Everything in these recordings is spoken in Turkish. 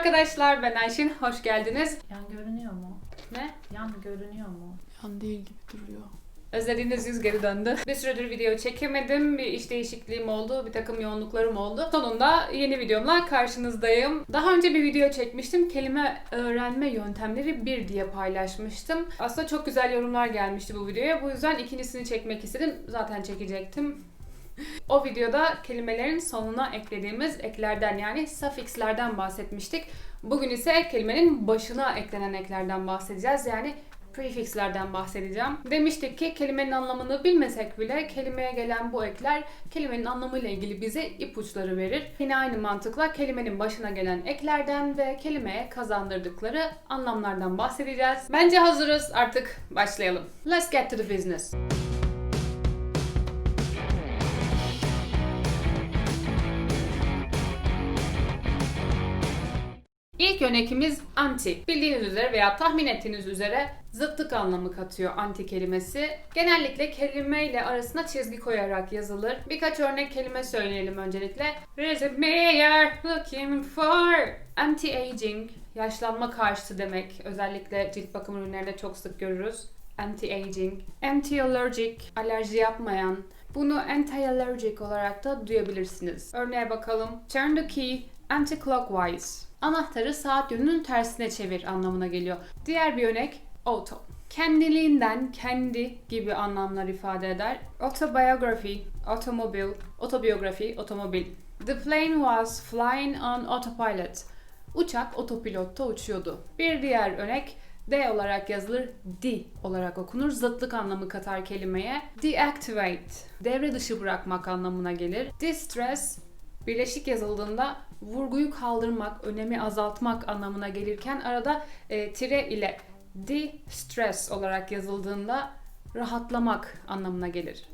arkadaşlar ben Ayşin. Hoş geldiniz. Yan görünüyor mu? Ne? Yan görünüyor mu? Yan değil gibi duruyor. Özlediğiniz yüz geri döndü. Bir süredir video çekemedim. Bir iş değişikliğim oldu. Bir takım yoğunluklarım oldu. Sonunda yeni videomla karşınızdayım. Daha önce bir video çekmiştim. Kelime öğrenme yöntemleri 1 diye paylaşmıştım. Aslında çok güzel yorumlar gelmişti bu videoya. Bu yüzden ikincisini çekmek istedim. Zaten çekecektim. O videoda kelimelerin sonuna eklediğimiz eklerden yani suffixlerden bahsetmiştik. Bugün ise kelimenin başına eklenen eklerden bahsedeceğiz. Yani prefixlerden bahsedeceğim. Demiştik ki kelimenin anlamını bilmesek bile kelimeye gelen bu ekler kelimenin anlamıyla ilgili bize ipuçları verir. Yine aynı mantıkla kelimenin başına gelen eklerden ve kelimeye kazandırdıkları anlamlardan bahsedeceğiz. Bence hazırız artık başlayalım. Let's get to the business. Örnekimiz anti. Bildiğiniz üzere veya tahmin ettiğiniz üzere zıtlık anlamı katıyor anti kelimesi. Genellikle kelime ile arasına çizgi koyarak yazılır. Birkaç örnek kelime söyleyelim öncelikle. Resume you're looking for anti-aging. Yaşlanma karşıtı demek. Özellikle cilt bakım ürünlerinde çok sık görürüz. Anti-aging. Anti-allergic. Alerji yapmayan. Bunu anti-allergic olarak da duyabilirsiniz. Örneğe bakalım. Turn the key anti-clockwise. Anahtarı saat yönünün tersine çevir anlamına geliyor. Diğer bir örnek auto. Kendiliğinden kendi gibi anlamlar ifade eder. Autobiography, otomobil, otobiyografi, otomobil. The plane was flying on autopilot. Uçak otopilotta uçuyordu. Bir diğer örnek D olarak yazılır, D olarak okunur. Zıtlık anlamı katar kelimeye. Deactivate, devre dışı bırakmak anlamına gelir. Distress, birleşik yazıldığında vurguyu kaldırmak, önemi azaltmak anlamına gelirken arada e, tire ile de-stress olarak yazıldığında rahatlamak anlamına gelir.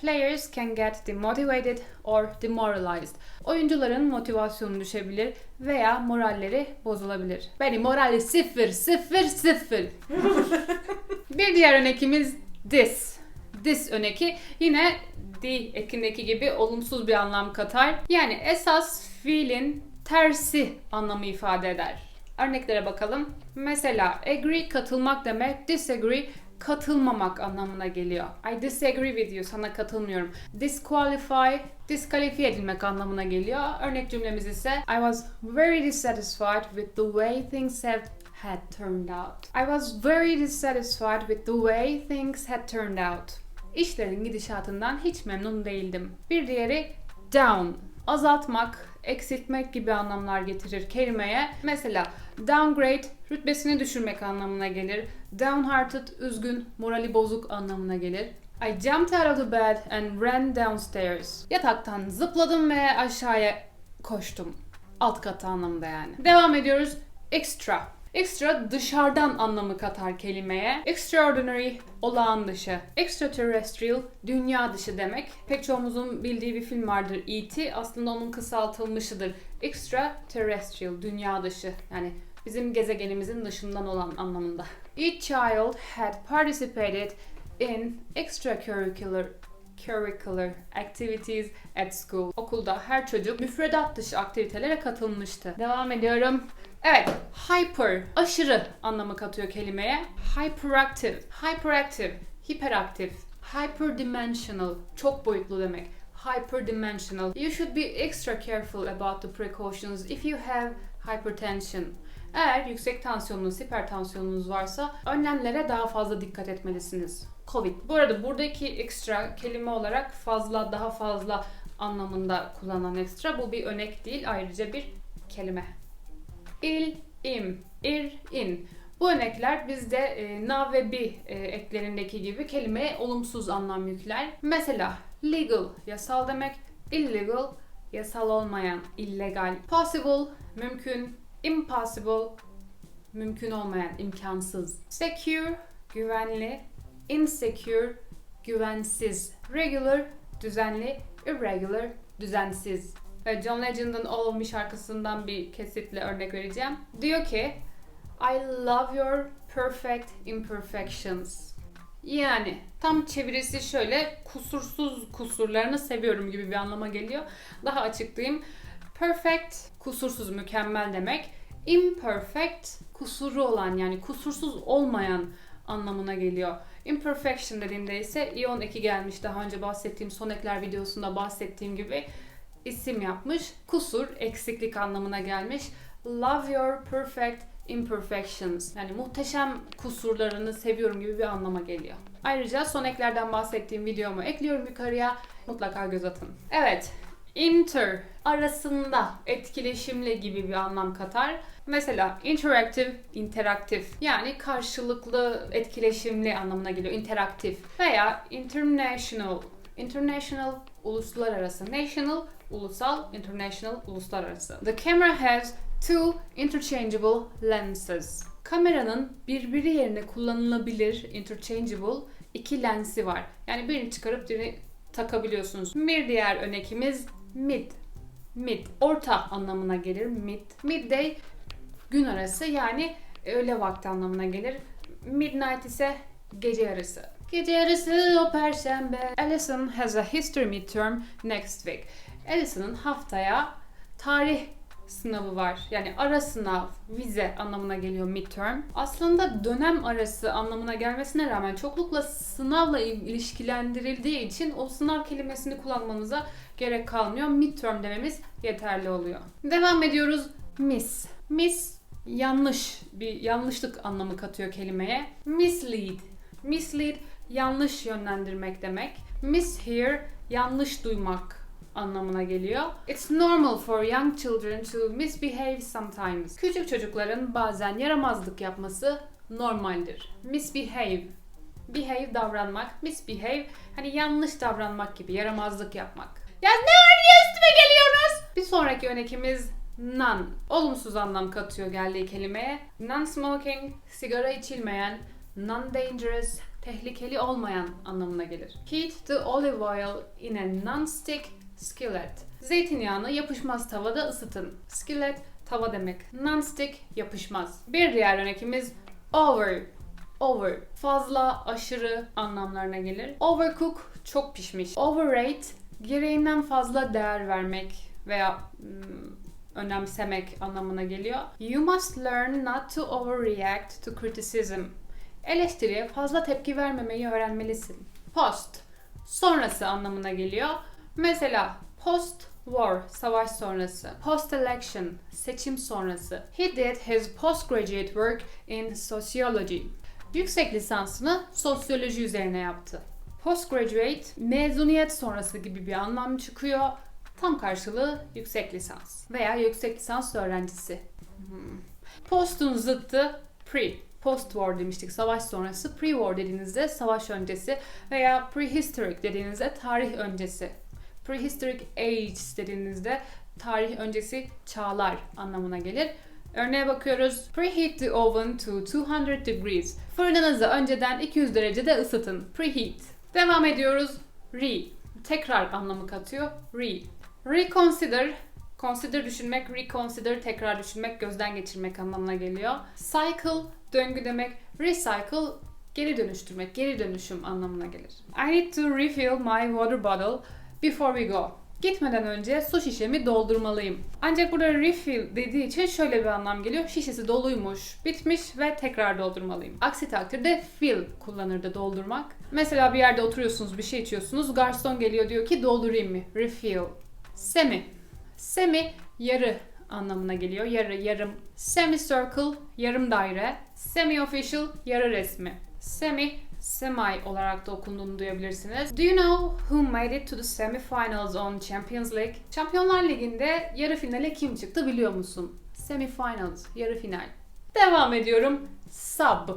Players can get demotivated or demoralized. Oyuncuların motivasyonu düşebilir veya moralleri bozulabilir. Benim morali sıfır, sıfır, sıfır. Bir diğer örnekimiz this. This örneki yine the ekindeki gibi olumsuz bir anlam katar. Yani esas fiilin tersi anlamı ifade eder. Örneklere bakalım. Mesela agree katılmak demek, disagree katılmamak anlamına geliyor. I disagree with you, sana katılmıyorum. Disqualify, diskalifiye edilmek anlamına geliyor. Örnek cümlemiz ise I was very dissatisfied with the way things have had turned out. I was very dissatisfied with the way things had turned out. İşlerin gidişatından hiç memnun değildim. Bir diğeri down, azaltmak, eksiltmek gibi anlamlar getirir kelimeye. Mesela downgrade rütbesini düşürmek anlamına gelir. Downhearted üzgün, morali bozuk anlamına gelir. I jumped out of the bed and ran downstairs. Yataktan zıpladım ve aşağıya koştum. Alt katı anlamında yani. Devam ediyoruz. Extra. Extra dışarıdan anlamı katar kelimeye. Extraordinary olağan dışı. Extraterrestrial dünya dışı demek. Pek çoğumuzun bildiği bir film vardır E.T. Aslında onun kısaltılmışıdır. Extraterrestrial dünya dışı. Yani bizim gezegenimizin dışından olan anlamında. Each child had participated in extracurricular curricular activities at school. Okulda her çocuk müfredat dışı aktivitelere katılmıştı. Devam ediyorum. Evet, hyper, aşırı anlamı katıyor kelimeye. Hyperactive, hyperactive, hiperaktif. Hyperdimensional, çok boyutlu demek. Hyperdimensional. You should be extra careful about the precautions if you have hypertension. Eğer yüksek tansiyonunuz, hipertansiyonunuz varsa önlemlere daha fazla dikkat etmelisiniz. Covid. Bu arada buradaki extra kelime olarak fazla, daha fazla anlamında kullanılan extra. Bu bir örnek değil, ayrıca bir kelime. Il, im, ir, in. Bu örnekler bizde e, na ve bi e, eklerindeki gibi kelimeye olumsuz anlam yükler. Mesela legal, yasal demek. Illegal, yasal olmayan, illegal. Possible, mümkün. Impossible, mümkün olmayan, imkansız. Secure, güvenli. Insecure, güvensiz. Regular, düzenli. Irregular, düzensiz. John Legend'ın All of Me şarkısından bir kesitle örnek vereceğim. Diyor ki I love your perfect imperfections. Yani tam çevirisi şöyle kusursuz kusurlarını seviyorum gibi bir anlama geliyor. Daha açıklayayım. Perfect kusursuz, mükemmel demek. Imperfect kusuru olan yani kusursuz olmayan anlamına geliyor. Imperfection dediğimde ise ion eki gelmiş. Daha önce bahsettiğim son ekler videosunda bahsettiğim gibi isim yapmış. Kusur, eksiklik anlamına gelmiş. Love your perfect imperfections. Yani muhteşem kusurlarını seviyorum gibi bir anlama geliyor. Ayrıca son eklerden bahsettiğim videomu ekliyorum yukarıya. Mutlaka göz atın. Evet, inter arasında etkileşimli gibi bir anlam katar. Mesela interactive, interaktif yani karşılıklı etkileşimli anlamına geliyor. interaktif veya international, international uluslararası, national ulusal, international uluslararası. The camera has two interchangeable lenses. Kameranın birbiri yerine kullanılabilir interchangeable iki lensi var. Yani birini çıkarıp diğerini takabiliyorsunuz. Bir diğer örnekimiz mid. Mid. Orta anlamına gelir. Mid. Midday gün arası yani öğle vakti anlamına gelir. Midnight ise gece yarısı. Gece yarısı o perşembe. Alison has a history midterm next week. Alison'ın haftaya tarih sınavı var. Yani ara sınav, vize anlamına geliyor midterm. Aslında dönem arası anlamına gelmesine rağmen çoklukla sınavla il- ilişkilendirildiği için o sınav kelimesini kullanmamıza gerek kalmıyor. Midterm dememiz yeterli oluyor. Devam ediyoruz. Miss. Miss yanlış, bir yanlışlık anlamı katıyor kelimeye. Mislead. Mislead yanlış yönlendirmek demek. Mishear yanlış duymak anlamına geliyor. It's normal for young children to misbehave sometimes. Küçük çocukların bazen yaramazlık yapması normaldir. Misbehave behave davranmak, misbehave hani yanlış davranmak gibi, yaramazlık yapmak. Ya ne var üstüme geliyorsunuz? Bir sonraki örnekimiz none. Olumsuz anlam katıyor geldiği kelimeye. Non-smoking, sigara içilmeyen, non-dangerous, tehlikeli olmayan anlamına gelir. Heat the olive oil in a non-stick skillet. Zeytinyağını yapışmaz tavada ısıtın. Skillet tava demek. Non-stick yapışmaz. Bir diğer örnekimiz over. Over fazla, aşırı anlamlarına gelir. Overcook çok pişmiş. Overrate gereğinden fazla değer vermek veya hmm, önemsemek anlamına geliyor. You must learn not to overreact to criticism. Eleştiriye fazla tepki vermemeyi öğrenmelisin. Post sonrası anlamına geliyor. Mesela post war savaş sonrası. Post election seçim sonrası. He did his postgraduate work in sociology. Yüksek lisansını sosyoloji üzerine yaptı. Postgraduate mezuniyet sonrası gibi bir anlam çıkıyor. Tam karşılığı yüksek lisans veya yüksek lisans öğrencisi. Hmm. Post'un zıttı pre. Post-war demiştik savaş sonrası. Pre-war dediğinizde savaş öncesi veya prehistoric dediğinizde tarih öncesi. Prehistoric age dediğinizde tarih öncesi çağlar anlamına gelir. Örneğe bakıyoruz. Preheat the oven to 200 degrees. Fırınınızı önceden 200 derecede ısıtın. Preheat. Devam ediyoruz. Re. Tekrar anlamı katıyor. Re. Reconsider. Consider düşünmek, reconsider tekrar düşünmek, gözden geçirmek anlamına geliyor. Cycle döngü demek. Recycle geri dönüştürmek, geri dönüşüm anlamına gelir. I need to refill my water bottle before we go. Gitmeden önce su şişemi doldurmalıyım. Ancak burada refill dediği için şöyle bir anlam geliyor. Şişesi doluymuş, bitmiş ve tekrar doldurmalıyım. Aksi takdirde fill kullanırdı doldurmak. Mesela bir yerde oturuyorsunuz, bir şey içiyorsunuz. Garson geliyor diyor ki doldurayım mı? Refill. Semi. Semi yarı anlamına geliyor. Yarı, yarım. Semicircle yarım daire. Semi official yarı resmi. Semi semi olarak da okunduğunu duyabilirsiniz. Do you know who made it to the semifinals on Champions League? Şampiyonlar Ligi'nde yarı finale kim çıktı biliyor musun? Semifinals, yarı final. Devam ediyorum. Sub.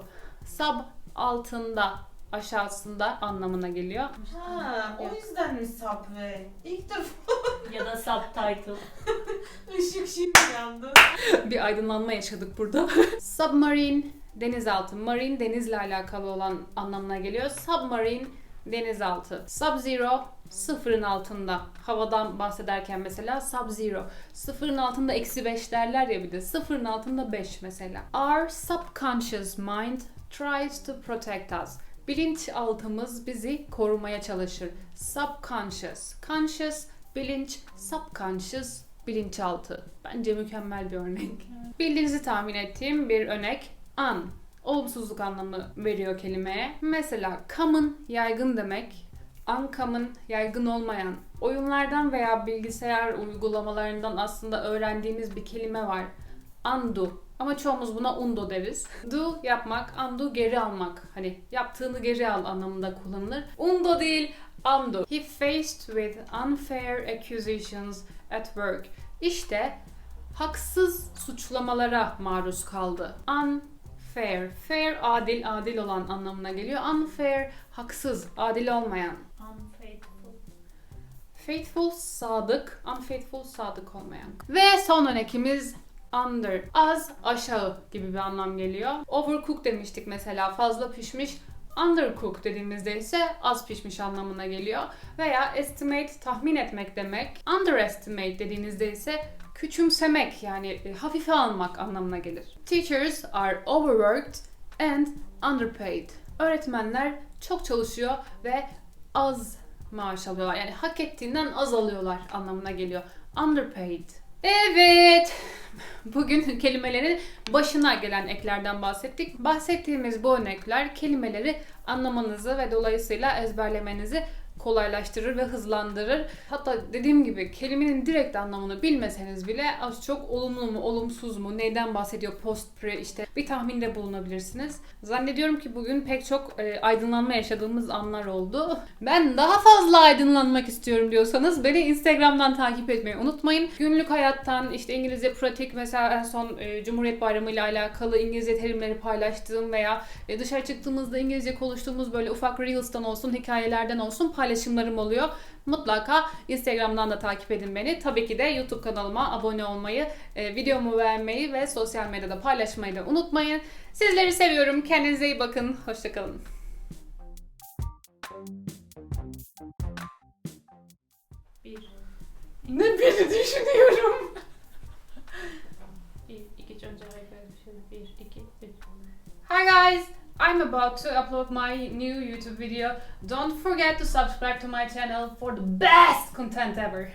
Sub altında, aşağısında anlamına geliyor. Ha, o yüzden mi Subway? İlk defa Ya da subtitle. ışık şimdi yandı. bir aydınlanma yaşadık burada. Submarine denizaltı. Marine denizle alakalı olan anlamına geliyor. Submarine denizaltı. Sub-zero sıfırın altında. Havadan bahsederken mesela sub-zero. Sıfırın altında eksi 5 derler ya bir de. Sıfırın altında 5 mesela. Our subconscious mind tries to protect us. Bilinçaltımız bizi korumaya çalışır. Subconscious. Conscious, bilinç, subconscious, bilinçaltı. Bence mükemmel bir örnek. Bildiğinizi tahmin ettiğim bir örnek. An. Olumsuzluk anlamı veriyor kelimeye. Mesela common yaygın demek. Uncommon yaygın olmayan. Oyunlardan veya bilgisayar uygulamalarından aslında öğrendiğimiz bir kelime var. Undo. Ama çoğumuz buna undo deriz. Do yapmak, undo geri almak. Hani yaptığını geri al anlamında kullanılır. Undo değil, undo. He faced with unfair accusations at work. İşte haksız suçlamalara maruz kaldı. Unfair. Fair adil, adil olan anlamına geliyor. Unfair haksız, adil olmayan. Unfaithful. Faithful sadık, unfaithful sadık olmayan. Ve son örnekimiz under. Az, aşağı gibi bir anlam geliyor. Overcook demiştik mesela fazla pişmiş. Undercook dediğimizde ise az pişmiş anlamına geliyor. Veya estimate tahmin etmek demek. Underestimate dediğinizde ise küçümsemek yani e, hafife almak anlamına gelir. Teachers are overworked and underpaid. Öğretmenler çok çalışıyor ve az maaş alıyorlar. Yani hak ettiğinden az alıyorlar anlamına geliyor. Underpaid. Evet. Bugün kelimelerin başına gelen eklerden bahsettik. Bahsettiğimiz bu örnekler kelimeleri anlamanızı ve dolayısıyla ezberlemenizi kolaylaştırır ve hızlandırır. Hatta dediğim gibi kelimenin direkt anlamını bilmeseniz bile az çok olumlu mu, olumsuz mu, neyden bahsediyor post pre işte bir tahminde bulunabilirsiniz. Zannediyorum ki bugün pek çok e, aydınlanma yaşadığımız anlar oldu. Ben daha fazla aydınlanmak istiyorum diyorsanız beni Instagram'dan takip etmeyi unutmayın. Günlük hayattan işte İngilizce pratik mesela en son e, Cumhuriyet Bayramı ile alakalı İngilizce terimleri paylaştığım veya e, dışarı çıktığımızda İngilizce konuştuğumuz böyle ufak reels'tan olsun, hikayelerden olsun paylaşımlarım oluyor. Mutlaka Instagram'dan da takip edin beni. Tabii ki de YouTube kanalıma abone olmayı, e, videomu beğenmeyi ve sosyal medyada paylaşmayı da unutmayın. Sizleri seviyorum. Kendinize iyi bakın. Hoşçakalın. Bir. Ne biri düşünüyorum. Bir, iki, önce. Şimdi bir, iki, üç. Hi guys! I'm about to upload my new YouTube video. Don't forget to subscribe to my channel for the best content ever.